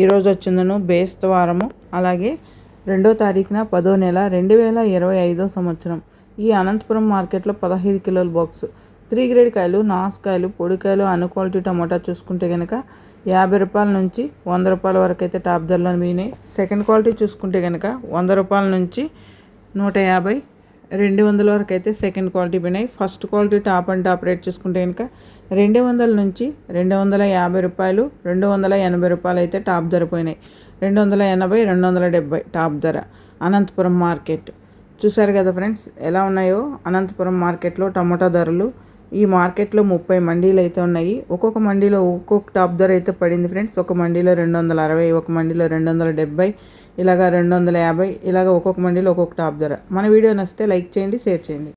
ఈరోజు వచ్చిందను బేస్తవారము అలాగే రెండో తారీఖున పదో నెల రెండు వేల ఇరవై ఐదో సంవత్సరం. ఈ అనంతపురం మార్కెట్లో పదహైదు కిలోల బాక్స్. త్రీ గ్రేడ్ కాయలు నాసుకాయలు పొడికాయలు అను క్వాలిటీ టమాటా చూసుకుంటే కనుక యాభై రూపాయల నుంచి వంద రూపాయల వరకు అయితే టాప్ ధరలో మీనాయి సెకండ్ క్వాలిటీ చూసుకుంటే కనుక వంద రూపాయల నుంచి నూట యాభై రెండు వందల వరకు అయితే సెకండ్ క్వాలిటీ పోయినాయి. First quality top and top rate చూసుకుంటే కనుక రెండు వందల నుంచి రెండు వందల యాభై రూపాయలు రెండు వందల ఎనభై రూపాయలు అయితే టాప్ ధర పోయినాయి. రెండు వందల ఎనభై రెండు వందల డెబ్బై టాప్ ధర. అనంతపురం మార్కెట్. చూసారు కదా ఫ్రెండ్స్ ఎలా ఉన్నాయో అనంతపురం మార్కెట్లో టమోటా ధరలు ఈ మార్కెట్లో ముప్పై మండీలు అయితే ఉన్నాయి. ఒక్కొక్క మండీలో ఒక్కొక్క టాప్ ధర అయితే పడింది ఫ్రెండ్స్. ఒక మండీలో రెండు వందల అరవై ఒక మండీలో రెండు వందల డెబ్బై ఇలాగ రెండు వందల యాభై ఇలాగ ఒక్కొక్క మండీలో ఒక్కొక్క టాప్ ధర. మన వీడియో నచ్చితే లైక్ చేయండి షేర్ చేయండి.